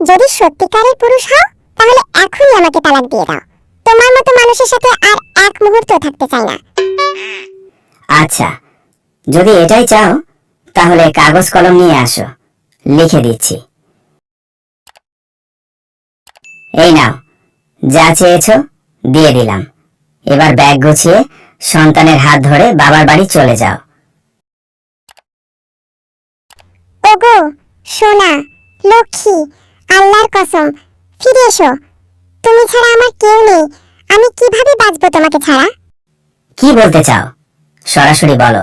যদি সত্যিকারের পুরুষ হও তাহলে এখনই আমাকে তালাক দিয়ে দাও। তোমার মতো মানুষের সাথে আর এক মুহূর্ত থাকতে চাই না। আচ্ছা যদি এটাই চাও তাহলে কাগজ কলম নিয়ে আসো। লিখে দিচ্ছি। এই নাও যা চেয়েছো দিয়ে দিলাম। এবার ব্যাগ গুছিয়ে সন্তানের হাত ধরে বাবার বাড়ি চলে যাও। ওগো সোনা লক্ষ্মী আল্লাহর কসম। ফিরে এসো। তুমি ছাড়া আমার কেউ নেই। আমি কীভাবে বাঁচবো তোমাকে ছাড়া? কি বলতে চাও? সরাসরি বলো।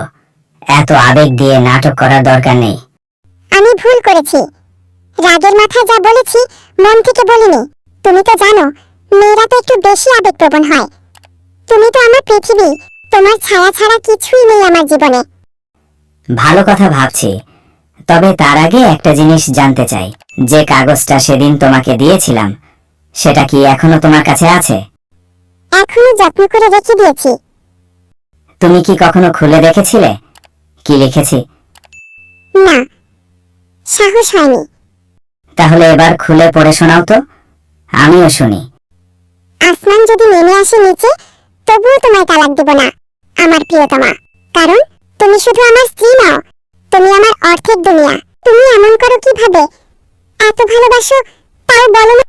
এত আবেগ দিয়ে নাটক করার দরকার নেই। আমি ভুল করেছি। রাগের মাথায় যা বলেছি মন থেকে বলিনি। তুমি তো জানো মেয়েরা তো একটু বেশি আবেগপ্রবণ হয়। তুমি তো আমার পৃথিবী। তোমার ছায়া ছাড়া কিছুই নেই আমার জীবনে। ভালো কথা ভাবছি। তবে তার আগে একটা জিনিস জানতে চাই। যে কাগজটা সেদিন তোমাকে দিয়েছিলাম সেটা কি এখনও তোমার কাছে আছে? এখনও যত্ন করে রেখে দিয়েছি। তুমি কি কখনো খুলে দেখেছিলে? কি লিখেছি? না। সাহস হয়নি। তাহলে এবার খুলে পড়ে শোনাও তো। আমিও শুনি। আসমান যদি নেমে আসে নিচে তবুও তোমায় তালাক দেব না আমার প্রিয়তমা। কারণ তুমি শুধু আমার স্ত্রী নও তুমি আমার অর্থের দুনিয়া। তুমি এমন করো কীভাবে? এত ভালোবাসো তাও বলো না।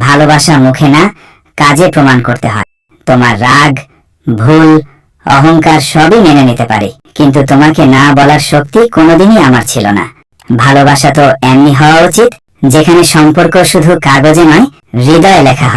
ভালোবাসা মুখে না, কাজে প্রমাণ করতে হয়। তোমার রাগ, ভুল, অহংকার সবই মেনে নিতে পারি। কিন্তু তোমাকে না বলার শক্তি কোনোদিনই আমার ছিল না। ভালোবাসা তো এমনি হওয়া উচিত, যেখানে সম্পর্ক শুধু কাগজে নয়, হৃদয়ে লেখা হয়।